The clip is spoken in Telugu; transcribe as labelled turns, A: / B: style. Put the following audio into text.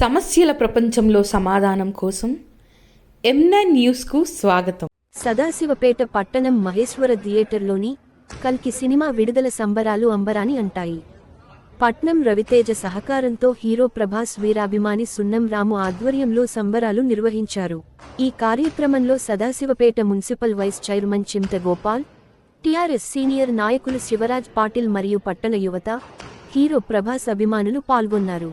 A: సమస్యల ప్రపంచంలో సమాధానం కోసం ఎంనైన్ న్యూస్కు స్వాగతం.
B: సదాశివపేట పట్టణం మహేశ్వర థియేటర్లోని కల్కి సినిమా విడుదల సంబరాలు అంబరాని అంటాయి. పట్నం రవితేజ సహకారంతో హీరో ప్రభాస్ వీరాభిమాని సున్నం రాము ఆధ్వర్యంలో సంబరాలు నిర్వహించారు. ఈ కార్యక్రమంలో సదాశివపేట మున్సిపల్ వైస్ చైర్మన్ చింత గోపాల్ టీఆర్ఎస్ సీనియర్ నాయకులు శివరాజ్ పాటిల్ మరియు పట్టణ యువత హీరో ప్రభాస్ అభిమానులు పాల్గొన్నారు.